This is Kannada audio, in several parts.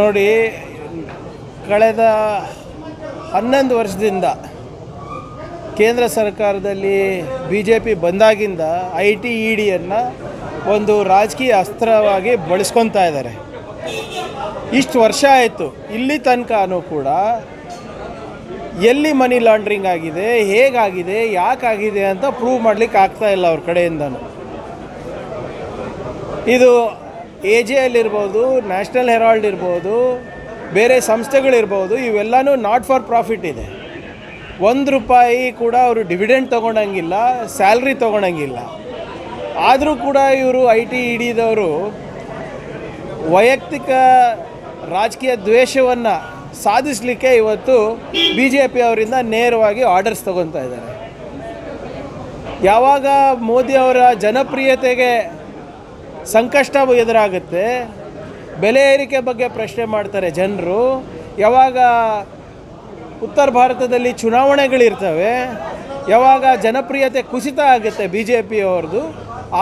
ನೋಡಿ, ಕಳೆದ ಹನ್ನೊಂದು ವರ್ಷದಿಂದ ಕೇಂದ್ರ ಸರ್ಕಾರದಲ್ಲಿ ಬಿ ಜೆ ಪಿ ಬಂದಾಗಿಂದ ಐ ಟಿ ಇ ಡಿಯನ್ನು ಒಂದು ರಾಜಕೀಯ ಅಸ್ತ್ರವಾಗಿ ಬಳಸ್ಕೊತಾ ಇದ್ದಾರೆ. ಇಷ್ಟು ವರ್ಷ ಆಯಿತು. ಇಲ್ಲಿ ತನಕನೂ ಕೂಡ ಎಲ್ಲಿ ಮನಿ ಲಾಂಡ್ರಿಂಗ್ ಆಗಿದೆ, ಹೇಗಾಗಿದೆ, ಯಾಕಾಗಿದೆ ಅಂತ ಪ್ರೂವ್ ಮಾಡಲಿಕ್ಕೆ ಆಗ್ತಾ ಇಲ್ಲ ಅವ್ರ ಕಡೆಯಿಂದನೂ. ಇದು ಎ ಜೆ ಎಲ್ ಇರ್ಬೋದು ನ್ಯಾಷನಲ್ ಹೆರಾಲ್ಡ್ ಇರ್ಬೋದು ಬೇರೆ ಸಂಸ್ಥೆಗಳಿರ್ಬೋದು, ಇವೆಲ್ಲನೂ ನಾಟ್ ಫಾರ್ ಪ್ರಾಫಿಟ್ ಇದೆ. ಒಂದು ರೂಪಾಯಿ ಕೂಡ ಅವರು ಡಿವಿಡೆಂಡ್ ತೊಗೊಳಂಗಿಲ್ಲ ಸ್ಯಾಲ್ರಿ ತೊಗೊಳಂಗಿಲ್ಲ ಆದರೂ ಕೂಡ ಇವರು ಐ ಟಿ ಇಡಿದವರು ವೈಯಕ್ತಿಕ ರಾಜಕೀಯ ದ್ವೇಷವನ್ನು ಸಾಧಿಸಲಿಕ್ಕೆ ಇವತ್ತು ಬಿ ಜೆ ಪಿ ಅವರಿಂದ ನೇರವಾಗಿ ಆರ್ಡರ್ಸ್ ತೊಗೊತಾ ಇದ್ದಾರೆ. ಯಾವಾಗ ಮೋದಿ ಅವರ ಜನಪ್ರಿಯತೆಗೆ ಸಂಕಷ್ಟ ಎದುರಾಗುತ್ತೆ. ಬೆಲೆ ಏರಿಕೆ ಬಗ್ಗೆ ಪ್ರಶ್ನೆ ಮಾಡ್ತಾರೆ ಜನರು. ಯಾವಾಗ ಉತ್ತರ ಭಾರತದಲ್ಲಿ ಚುನಾವಣೆಗಳಿರ್ತವೆ, ಯಾವಾಗ ಜನಪ್ರಿಯತೆ ಕುಸಿತ ಆಗುತ್ತೆ ಬಿ ಜೆ ಪಿಯವ್ರದ್ದು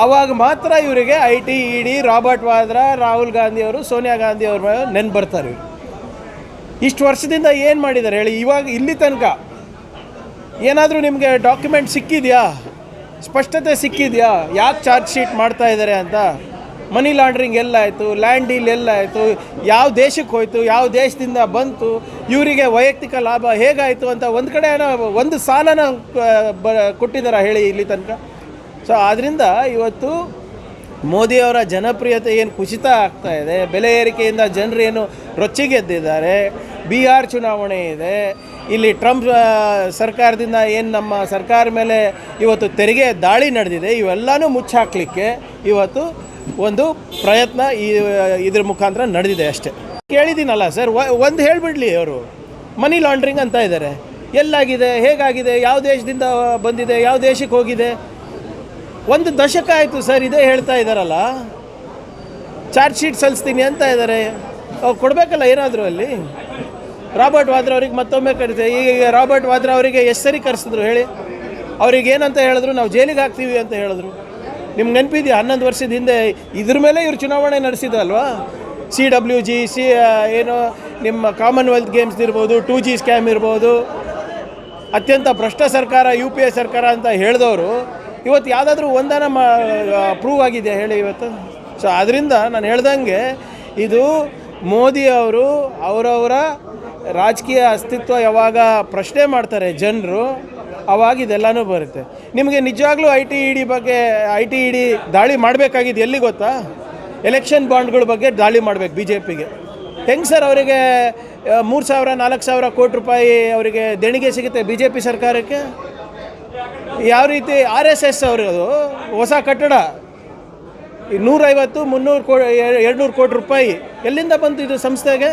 ಆವಾಗ ಮಾತ್ರ ಇವರಿಗೆ I T, E D, Robert Vadra, Rahul ಗಾಂಧಿಯವರು, ಸೋನಿಯಾ ಗಾಂಧಿ ಅವ್ರ ಮೇಲೆ ನೆನ್ಪು ಬರ್ತಾರೆ ಇಷ್ಟು ವರ್ಷದಿಂದ ಏನು ಮಾಡಿದ್ದಾರೆ ಹೇಳಿ, ಇವಾಗ ಇಲ್ಲಿ ತನಕ ಏನಾದರೂ ನಿಮಗೆ ಡಾಕ್ಯುಮೆಂಟ್ ಸಿಕ್ಕಿದೆಯಾ? ಸ್ಪಷ್ಟತೆ ಸಿಕ್ಕಿದೆಯಾ? ಯಾಕೆ ಚಾರ್ಜ್ ಶೀಟ್ ಮಾಡ್ತಾ ಇದ್ದಾರೆ ಅಂತ? ಮನಿ ಲಾಂಡ್ರಿಂಗ್ ಎಲ್ಲಾಯಿತು ಲ್ಯಾಂಡ್ ಡೀಲ್ ಎಲ್ಲಾಯಿತು ಯಾವ ದೇಶಕ್ಕೆ ಹೋಯಿತು, ಯಾವ ದೇಶದಿಂದ ಬಂತು, ಇವರಿಗೆ ವೈಯಕ್ತಿಕ ಲಾಭ ಹೇಗಾಯಿತು ಅಂತ ಒಂದು ಕಡೆ ಒಂದು ಸಾಲನ ಬ ಕೊಟ್ಟಿದ್ದಾರೆ ಹೇಳಿ ಇಲ್ಲಿ ತನಕ. ಸೊ ಆದ್ದರಿಂದ ಇವತ್ತು ಮೋದಿಯವರ ಜನಪ್ರಿಯತೆ ಏನು ಕುಸಿತ ಆಗ್ತಾ ಇದೆ, ಬೆಲೆ ಏರಿಕೆಯಿಂದ ಜನರು ಏನು ರೊಚ್ಚಿಗೆದ್ದಿದ್ದಾರೆ ಬಿಹಾರ್ ಚುನಾವಣೆ ಇದೆ, ಇಲ್ಲಿ ಟ್ರಂಪ್ ಸರ್ಕಾರದಿಂದ ಏನು ನಮ್ಮ ಸರ್ಕಾರ ಮೇಲೆ ಇವತ್ತು ತೆರಿಗೆ ದಾಳಿ ನಡೆದಿದೆ, ಇವೆಲ್ಲನೂ ಮುಚ್ಚಾಕ್ಲಿಕ್ಕೆ ಇವತ್ತು ಒಂದು ಪ್ರಯತ್ನ ಈ, ಇದ್ರ ಮುಖಾಂತರ ನಡೆದಿದೆ ಅಷ್ಟೇ. ಕೇಳಿದ್ದೀನಲ್ಲ ಸರ್ ಒಂದು ಹೇಳಿಬಿಡ್ಲಿ ಅವರು. ಮನಿ ಲಾಂಡ್ರಿಂಗ್ ಅಂತ ಇದ್ದಾರೆ ಎಲ್ಲಾಗಿದೆ, ಹೇಗಾಗಿದೆ, ಯಾವ ದೇಶದಿಂದ ಬಂದಿದೆ, ಯಾವ ದೇಶಕ್ಕೆ ಹೋಗಿದೆ? ಒಂದು ದಶಕ ಆಯಿತು ಸರ್, ಇದೇ ಹೇಳ್ತಾ ಇದ್ದಾರಲ್ಲ ಚಾರ್ಜ್ ಶೀಟ್ ಸಲ್ಲಿಸ್ತೀನಿ ಅಂತ ಇದ್ದಾರೆ ಅವ್ರು ಕೊಡಬೇಕಲ್ಲ ಏನಾದರೂ ಅಲ್ಲಿ? ರಾಬರ್ಟ್ ವಾದ್ರಾ ಅವ್ರಿಗೆ ಮತ್ತೊಮ್ಮೆ ಕರಿತೆ. ಈಗ ರಾಬರ್ಟ್ ವಾದ್ರಾ ಅವರಿಗೆ ಎಷ್ಟು ಸರಿ ಕರೆಸಿದ್ರು, ಹೇಳಿ. ಅವ್ರಿಗೆ ಏನಂತ ಹೇಳಿದ್ರು, ನಾವು ಜೈಲಿಗೆ ಹಾಕ್ತೀವಿ ಅಂತ ಹೇಳಿದ್ರು. ನಿಮ್ಗೆ ನೆನಪಿದೆಯಾ? ಹನ್ನೊಂದು ವರ್ಷದ ಹಿಂದೆ ಇದ್ರ ಮೇಲೆ ಇವರು ಚುನಾವಣೆ ನಡೆಸಿದ್ರಲ್ವಾ? ಸಿ ಡಬ್ಲ್ಯೂ ಜಿ ಸಿ ಏನು, ನಿಮ್ಮ ಕಾಮನ್ವೆಲ್ತ್ ಗೇಮ್ಸ್ ಇರ್ಬೋದು ಟೂ ಜಿ ಸ್ಕ್ಯಾಮ್ ಇರ್ಬೋದು. ಅತ್ಯಂತ ಭ್ರಷ್ಟ ಸರ್ಕಾರ ಯು ಪಿ ಎ ಸರ್ಕಾರ ಅಂತ ಹೇಳಿದವರು. ಇವತ್ತು ಯಾವುದಾದ್ರೂ ಒಂದನ ಮಾ ಪ್ರೂವ್ ಆಗಿದೆ ಹೇಳಿ ಇವತ್ತು? ಸೊ ಅದರಿಂದ ನಾನು ಹೇಳ್ದಂಗೆ ಇದು ಮೋದಿ ಅವರು ಅವರವರ ರಾಜಕೀಯ ಅಸ್ತಿತ್ವ ಯಾವಾಗ ಪ್ರಶ್ನೆ ಮಾಡ್ತಾರೆ ಜನರು ಅವಾಗ ಇದೆಲ್ಲನೂ ಬರುತ್ತೆ. ನಿಮಗೆ ನಿಜವಾಗ್ಲೂ ಐ ಟಿ ಇ ಡಿ ಬಗ್ಗೆ ಐ ಟಿ ಇ ಡಿ ದಾಳಿ ಮಾಡಬೇಕಾಗಿದ್ದು ಎಲ್ಲಿ ಗೊತ್ತಾ? ಎಲೆಕ್ಷನ್ ಬಾಂಡ್ಗಳ ಬಗ್ಗೆ ದಾಳಿ ಮಾಡಬೇಕು ಬಿ ಜೆ ಪಿಗೆ ಹೆಂಗೆ ಸರ್ ಅವರಿಗೆ ಮೂರು ಸಾವಿರ, ನಾಲ್ಕು ಸಾವಿರ ಕೋಟಿ ರೂಪಾಯಿ ಅವರಿಗೆ ದೇಣಿಗೆ ಸಿಗುತ್ತೆ ಬಿ ಜೆ ಪಿ ಸರ್ಕಾರಕ್ಕೆ? ಯಾವ ರೀತಿ ಆರ್ ಎಸ್ ಎಸ್ ಅವರದು ಹೊಸ ಕಟ್ಟಡ. ನೂರೈವತ್ತು, ಮುನ್ನೂರು ಕೋ ಎರಡುನೂರು ಕೋಟಿ ರೂಪಾಯಿ ಎಲ್ಲಿಂದ ಬಂತು ಇದು ಸಂಸ್ಥೆಗೆ?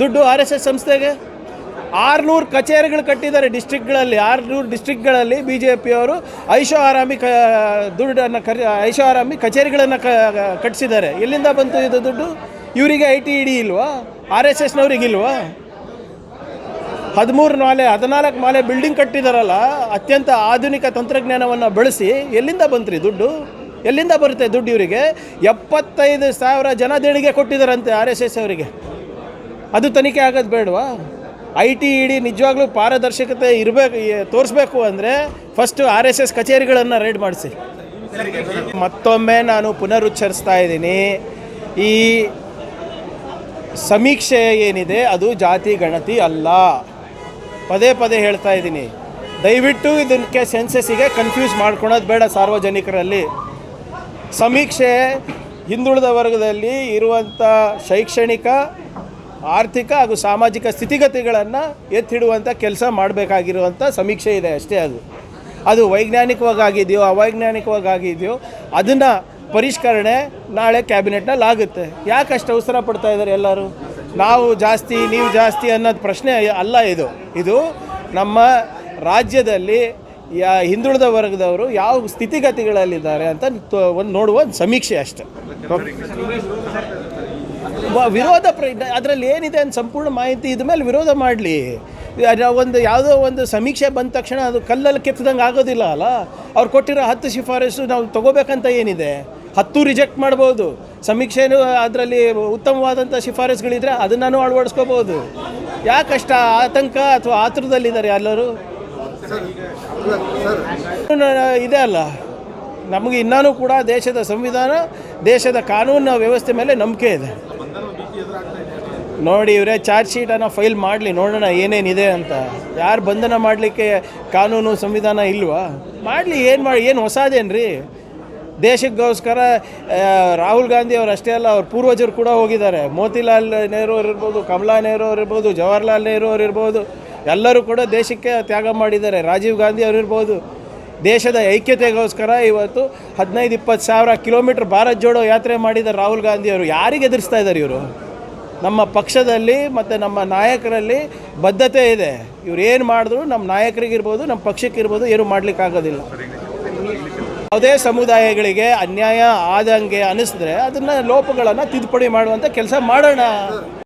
ದುಡ್ಡು ಆರ್ ಎಸ್ ಎಸ್ ಸಂಸ್ಥೆಗೆ? ಆರುನೂರು ಕಚೇರಿಗಳು ಕಟ್ಟಿದ್ದಾರೆ ಡಿಸ್ಟ್ರಿಕ್ಟ್ಗಳಲ್ಲಿ, ಆರುನೂರು ಡಿಸ್ಟ್ರಿಕ್ಟ್ಗಳಲ್ಲಿ ಬಿ ಜೆ ಪಿಯವರು ಐಷೋ ಆರಾಮಿ ಕ, ದುಡ್ಡನ್ನು ಕ ಐಶೋ ಆರಾಮಿ ಕಚೇರಿಗಳನ್ನು ಕ, ಕಟ್ಟಿಸಿದ್ದಾರೆ. ಎಲ್ಲಿಂದ ಬಂತು ಇದು ದುಡ್ಡು? ಇವರಿಗೆ ಐ ಟಿ ಇಡಿ ಇಲ್ವಾ? ಆರ್ ಎಸ್ ಎಸ್ನವ್ರಿಗಿಲ್ವಾ ಹದಿಮೂರು ಮಾಲೆ, ಹದಿನಾಲ್ಕು ಮಾಲೆ ಬಿಲ್ಡಿಂಗ್ ಕಟ್ಟಿದಾರಲ್ಲ, ಅತ್ಯಂತ ಆಧುನಿಕ ತಂತ್ರಜ್ಞಾನವನ್ನು ಬಳಸಿ ಎಲ್ಲಿಂದ ಬಂತ್ರಿ ದುಡ್ಡು? ಎಲ್ಲಿಂದ ಬರುತ್ತೆ ದುಡ್ಡು ಇವರಿಗೆ? ಎಪ್ಪತ್ತೈದು ಸಾವಿರ ಜನ ದೇಣಿಗೆ ಕೊಟ್ಟಿದ್ದಾರಂತೆ ಆರ್ ಎಸ್ ಎಸ್ ಅವರಿಗೆ ಅದು ತನಿಖೆ ಆಗೋದು ಬೇಡವಾ? ಐ ಟಿ ಇ ಡಿ ನಿಜವಾಗ್ಲೂ ಪಾರದರ್ಶಕತೆ ಇರಬೇಕು ತೋರಿಸ್ಬೇಕು ಅಂದರೆ ಫಸ್ಟು ಆರ್ ಎಸ್ ಎಸ್ ಕಚೇರಿಗಳನ್ನು ರೈಡ್ ಮಾಡಿಸಿ. ಮತ್ತೊಮ್ಮೆ ನಾನು ಪುನರುಚ್ಚರಿಸ್ತಾ ಇದ್ದೀನಿ. ಈ ಸಮೀಕ್ಷೆ ಏನಿದೆ, ಅದು ಜಾತಿ, ಗಣತಿ ಅಲ್ಲ. ಪದೇ ಪದೇ ಹೇಳ್ತಾ ಇದ್ದೀನಿ. ದಯವಿಟ್ಟು ಇದಕ್ಕೆ ಸೆನ್ಸಸ್ಸಿಗೆ ಕನ್ಫ್ಯೂಸ್ ಮಾಡ್ಕೊಳೋದು ಬೇಡ ಸಾರ್ವಜನಿಕರಲ್ಲಿ. ಸಮೀಕ್ಷೆ ಹಿಂದುಳಿದ ವರ್ಗದಲ್ಲಿ ಇರುವಂಥ ಶೈಕ್ಷಣಿಕ ಆರ್ಥಿಕ ಹಾಗೂ ಸಾಮಾಜಿಕ ಸ್ಥಿತಿಗತಿಗಳನ್ನು ಎತ್ತಿಡುವಂಥ ಕೆಲಸ ಮಾಡಬೇಕಾಗಿರುವಂಥ ಸಮೀಕ್ಷೆ ಇದೆ ಅಷ್ಟೇ ಅದು. ಅದು ವೈಜ್ಞಾನಿಕವಾಗಿ ಆಗಿದೆಯೋ ಅವೈಜ್ಞಾನಿಕವಾಗಿ ಆಗಿದೆಯೋ ಅದನ್ನು ಪರಿಷ್ಕರಣೆ ನಾಳೆ ಕ್ಯಾಬಿನೆಟ್ನಲ್ಲಿ ಆಗುತ್ತೆ. ಯಾಕೆ ಅಷ್ಟು ಅವಸರ ಪಡ್ತಾ ಇದ್ದಾರೆ ಎಲ್ಲರೂ? ನಾವು ಜಾಸ್ತಿ, ನೀವು ಜಾಸ್ತಿ ಅನ್ನೋದು ಪ್ರಶ್ನೆ ಅಲ್ಲ ಇದು. ಇದು ನಮ್ಮ ರಾಜ್ಯದಲ್ಲಿ ಯಾ ಹಿಂದುಳಿದ ವರ್ಗದವರು ಯಾವ ಸ್ಥಿತಿಗತಿಗಳಲ್ಲಿದ್ದಾರೆ ಅಂತ ಒಂದು ನೋಡುವ ಸಮೀಕ್ಷೆ ಅಷ್ಟೆ. ವಿರೋಧ ಪ್ರ ಅದರಲ್ಲಿ ಏನಿದೆ ಅಂತ ಸಂಪೂರ್ಣ ಮಾಹಿತಿ ಇದ ಮೇಲೆ ವಿರೋಧ ಮಾಡಲಿ. ಒಂದು ಯಾವುದೋ ಒಂದು ಸಮೀಕ್ಷೆ ಬಂದ ತಕ್ಷಣ ಅದು ಕಲ್ಲಲ್ಲಿ ಕೆತ್ತದಂಗೆ ಆಗೋದಿಲ್ಲ ಅಲ್ಲ? ಅವ್ರು ಕೊಟ್ಟಿರೋ ಹತ್ತು ಶಿಫಾರಸು ನಾವು ತಗೋಬೇಕಂತ ಏನಿದೆ? ಹತ್ತು ರಿಜೆಕ್ಟ್ ಮಾಡ್ಬೋದು. ಸಮೀಕ್ಷೆನೂ ಅದರಲ್ಲಿ ಉತ್ತಮವಾದಂಥ ಶಿಫಾರಸುಗಳಿದ್ರೆ ಅದನ್ನು ಅಳವಡಿಸ್ಕೋಬೋದು. ಯಾಕಷ್ಟ ಆತಂಕ ಅಥವಾ ಆತುರದಲ್ಲಿದ್ದಾರೆ ಎಲ್ಲರೂ? ಇದೆ ಅಲ್ಲ. ನಮಗೆ ಇನ್ನೂ ಕೂಡ ದೇಶದ ಸಂವಿಧಾನ, ದೇಶದ ಕಾನೂನಿನ ವ್ಯವಸ್ಥೆ ಮೇಲೆ ನಂಬಿಕೆ ಇದೆ. ನೋಡಿ ಇವರೇ ಚಾರ್ಜ್ ಶೀಟನ್ನು ಫೈಲ್ ಮಾಡಲಿ, ನೋಡೋಣ ಏನೇನಿದೆ ಅಂತ. ಯಾರು ಬಂಧನ ಮಾಡಲಿಕ್ಕೆ ಕಾನೂನು, ಸಂವಿಧಾನ ಇಲ್ವಾ? ಮಾಡಲಿ, ಏನು ಮಾಡಿ ಏನು ಹೊಸದೇನ್ರಿ? ದೇಶಕ್ಕೋಸ್ಕರ ರಾಹುಲ್ ಗಾಂಧಿ ಅವರು ಅಷ್ಟೇ ಅಲ್ಲ, ಅವ್ರ ಪೂರ್ವಜರು ಕೂಡ ಹೋಗಿದ್ದಾರೆ. ಮೋತಿಲಾಲ್ ನೆಹರು ಅವ್ರು ಇರ್ಬೋದು, ಕಮಲಾ ನೆಹರು ಅವ್ರು ಇರ್ಬೋದು, ಜವಾಹರ್ಲಾಲ್ ನೆಹರು ಅವ್ರು ಇರ್ಬೋದು, ಎಲ್ಲರೂ ಕೂಡ ದೇಶಕ್ಕೆ ತ್ಯಾಗ ಮಾಡಿದ್ದಾರೆ. ರಾಜೀವ್ ಗಾಂಧಿ ಅವರು ಇರ್ಬೋದು. ದೇಶದ ಐಕ್ಯತೆಗೋಸ್ಕರ ಇವತ್ತು ಹದಿನೈದು, ಇಪ್ಪತ್ತು ಸಾವಿರ ಕಿಲೋಮೀಟ್ರ್ ಭಾರತ್ ಜೋಡೋ ಯಾತ್ರೆ ಮಾಡಿದ್ದಾರೆ ರಾಹುಲ್ ಗಾಂಧಿ ಅವರು ಯಾರಿಗೆ ಎದುರಿಸ್ತಾ ಇದ್ದಾರೆ ಇವರು? ನಮ್ಮ ಪಕ್ಷದಲ್ಲಿ ಮತ್ತು ನಮ್ಮ ನಾಯಕರಲ್ಲಿ ಬದ್ಧತೆ ಇದೆ. ಇವ್ರು ಏನು ಮಾಡಿದ್ರು ನಮ್ಮ ನಾಯಕರಿಗಿರ್ಬೋದು ನಮ್ಮ ಪಕ್ಷಕ್ಕಿರ್ಬೋದು ಏನು ಮಾಡಲಿಕ್ಕಾಗೋದಿಲ್ಲ. ಯಾವುದೇ ಸಮುದಾಯಗಳಿಗೆ ಅನ್ಯಾಯ ಆದಂಗೆ ಅನಿಸಿದ್ರೆ ಅದನ್ನು ಲೋಪಗಳನ್ನು ತಿದ್ದುಪಡಿ ಮಾಡುವಂಥ ಕೆಲಸ ಮಾಡೋಣ.